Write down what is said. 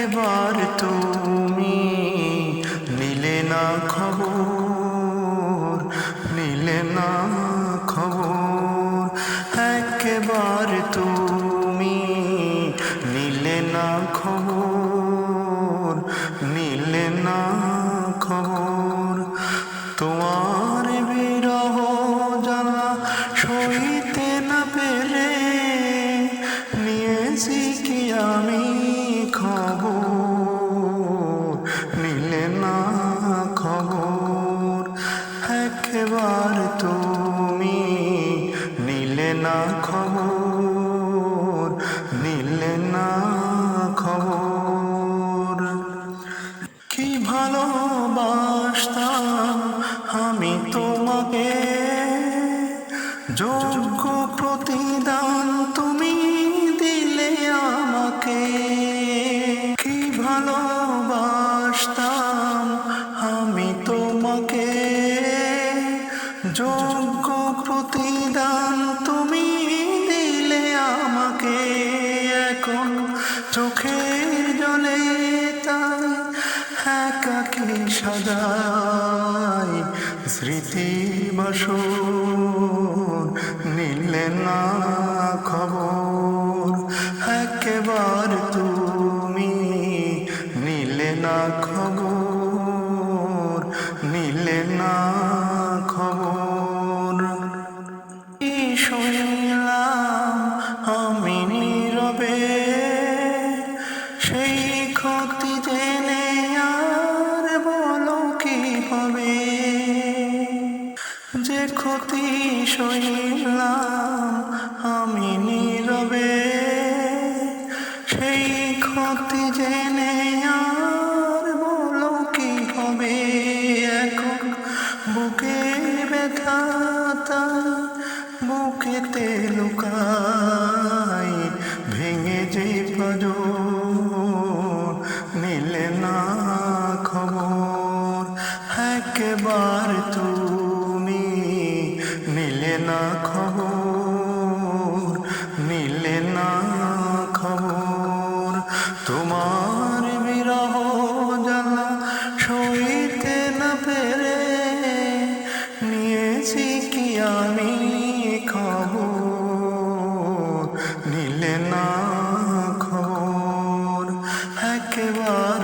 একবার তুমি নিলে না খবর নিলে না খবর। একবার তুমি নিলে না খবর নিলে না খবর। তোমার বিরহ জানা সইতে না পেরে নিয়েছি কি আমি? না খবর, নিলে না খবর। কি ভালোবাসতাম আমি তোমাকে? যোগ্য প্রতিদান তুমি দিলে আমাকে। কি ভালোবাসতাম আমি তোমাকে? যোগ্য প্রতিদান আমাকে এখন চোখে জলে তাই একাকি সাজাই স্মৃতি বাসর নিলে না খবর একবার তুমি ক্ষতি জেনে আর বলো কি হবে? যে ক্ষতি সইলাম আমি নীরবে, সেই ক্ষতি জেনে আর বলো কি হবে? এখন বুকে ব্যথাতা বুকেতে লুকাই ভেঙে যে পাজ একবার তুমি নিলে না খবর নিলে না খবর। তোমার বিরহ জ্বালা সইতে না পেরে নিয়েছি কি আমি খবর? নিলে না খবর, একবার